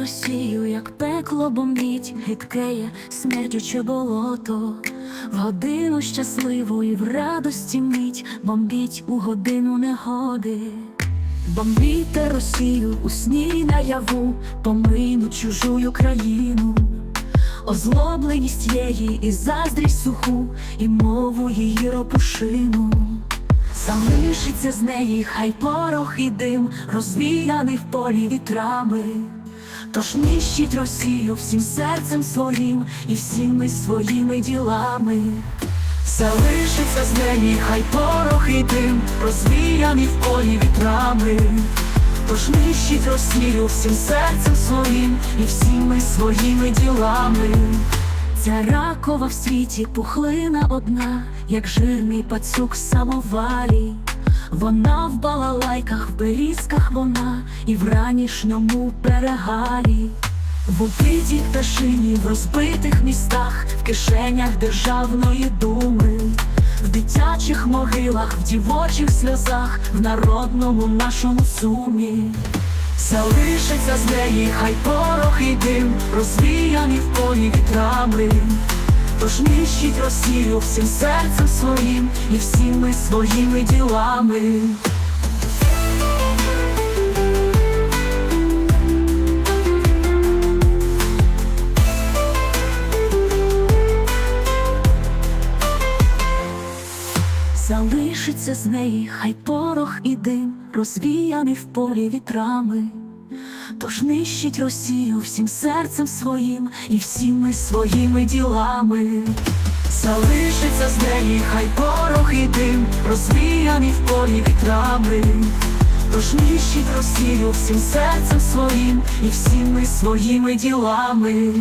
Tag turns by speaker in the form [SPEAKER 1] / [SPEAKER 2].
[SPEAKER 1] Росію, як пекло бомбіть, гидкеє, смердюче болото. В годину щасливу і в радості мить бомбіть у годину негоди. Бомбіте Росію у сні наяву, помину чужую країну. Озлобленість її і заздрість суху, і мову її ропушину. Залишиться з неї хай порох і дим, розвіяний в полі вітрами. Тож нищить Росію всім серцем своїм і всіми своїми ділами. Залишиться з неї хай порох і дим, розвіяний в полі вітрами. Тож нищить Росію всім серцем своїм і всіми своїми ділами. Ця ракова в світі пухлина одна, як жирний пацюк в самоварі. Вона в балалайках, в берізках вона, і в ранішньому перегарі. В убитій пташині, в розбитих містах, в кишенях державної думи, в дитячих могилах, в дівочих сльозах, в народному нашому сумі. Залишиться з неї хай порох і дим, розвіяні в полі вітрами. Тож нищить Росію всім серцем своїм і всіми своїми ділами. Залишиться з неї хай порох і дим, розвіяний в полі вітрами. Тож нищить Росію всім серцем своїм і всіми своїми ділами. Залишиться з неї хай порох і дим, розвіяний в полі вітрами. Тож нищить Росію всім серцем своїм і всіми своїми ділами.